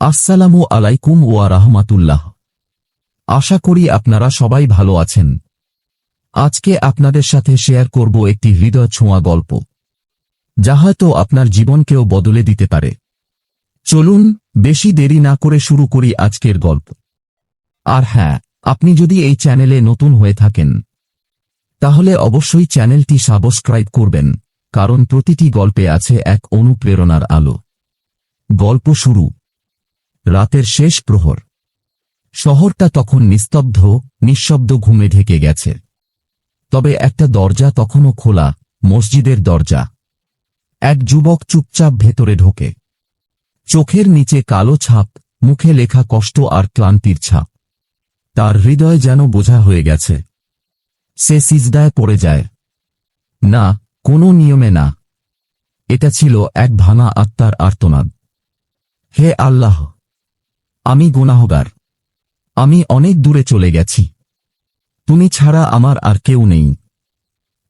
আসসালামু আলাইকুম ওয়া রাহমাতুল্লাহ। আশা করি আপনারা সবাই ভালো আছেন। আজকে আপনাদের সাথে শেয়ার করব একটি হৃদয় ছোঁয়া গল্প। যা হয়তো আপনার জীবনকেও বদলে দিতে পারে। চলুন, বেশি দেরি না করে শুরু করি আজকের গল্প। আর হ্যাঁ আপনি যদি এই চ্যানেলে নতুন হয়ে থাকেন, তাহলে অবশ্যই চ্যানেলটি সাবস্ক্রাইব করবেন, কারণ প্রতিটি গল্পে আছে এক অনুপ্রেরণার আলো। গল্প শুরু। রাতের শেষ প্রহর। শহরটা তখন নিস্তব্ধ, নিঃশব্দ ঘুমে ঢেকে গেছে। তবে একটা দরজা তখনও খোলা, মসজিদের দরজা। এক যুবক চুপচাপ ভেতরে ঢোকে। চোখের নিচে কালো ছাপ, মুখে লেখা কষ্ট আর ক্লান্তির ছাপ। তার হৃদয় যেন বোঝা হয়ে গেছে। সে সিজদায় পড়ে যায়। না, কোনো নিয়মে না। এটা ছিল এক ভাঙা আত্মার আর্তনাদ। হে আল্লাহ! আমি গুনাহগার। আমি অনেক দূরে চলে গেছি। তুমি ছাড়া আমার আর কেউ নেই।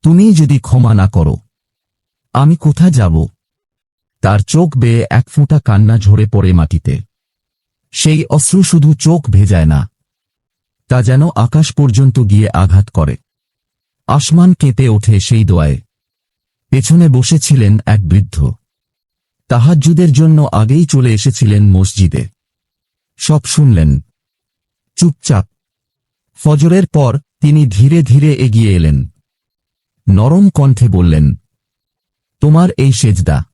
তুমি যদি ক্ষমা না করো, আমি কোথা যাব? তার চোখ বেয়ে এক ফোঁটা কান্না ঝরে পড়ে মাটিতে। সেই অশ্রু শুধু চোখ ভেজায় না, তা যেন আকাশ পর্যন্ত গিয়ে আঘাত করে। আসমান কেঁপে ওঠে সেই দোয়ায়। পেছনে বসেছিলেন এক বৃদ্ধ। তাহাজ্জুদের জন্য আগেই চলে এসেছিলেন মসজিদে। সব শুনলেন। চুপচাপ। ফজরের পর তিনি ধীরে ধীরে এগিয়ে এলেন। নরম কণ্ঠে বললেন, তোমার এই সেজদা।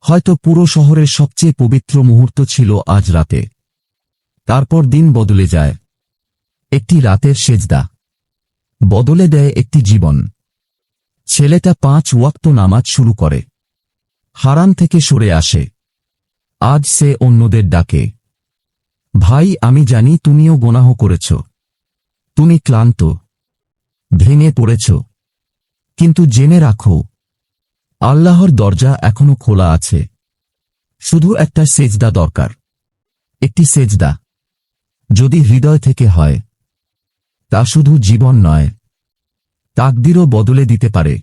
হয়তো পুরো শহরের সবচেয়ে পবিত্র মুহূর্ত ছিল আজ রাতে। তারপর দিন বদলে যায়। একটি রাতের সেজদা। বদলে দেয় একটি জীবন। ছেলেটা পাঁচ ওয়াক্ত নামাজ শুরু করে। হারান থেকে সরে আসে। আজ সে অন্যদের ডাকে। ভাই, আমি জানি তুমিও গোনাহ করেছ। তুমি ক্লান্ত, ভেঙে পড়েছ। কিন্তু জেনে রাখো, আল্লাহর দরজা এখনও খোলা আছে। শুধু একটা সেজদা দরকার। একটি সেজদা। যদি হৃদয় থেকে হয়, তা শুধু জীবন নয়, তাকদিরও বদলে দিতে পারে।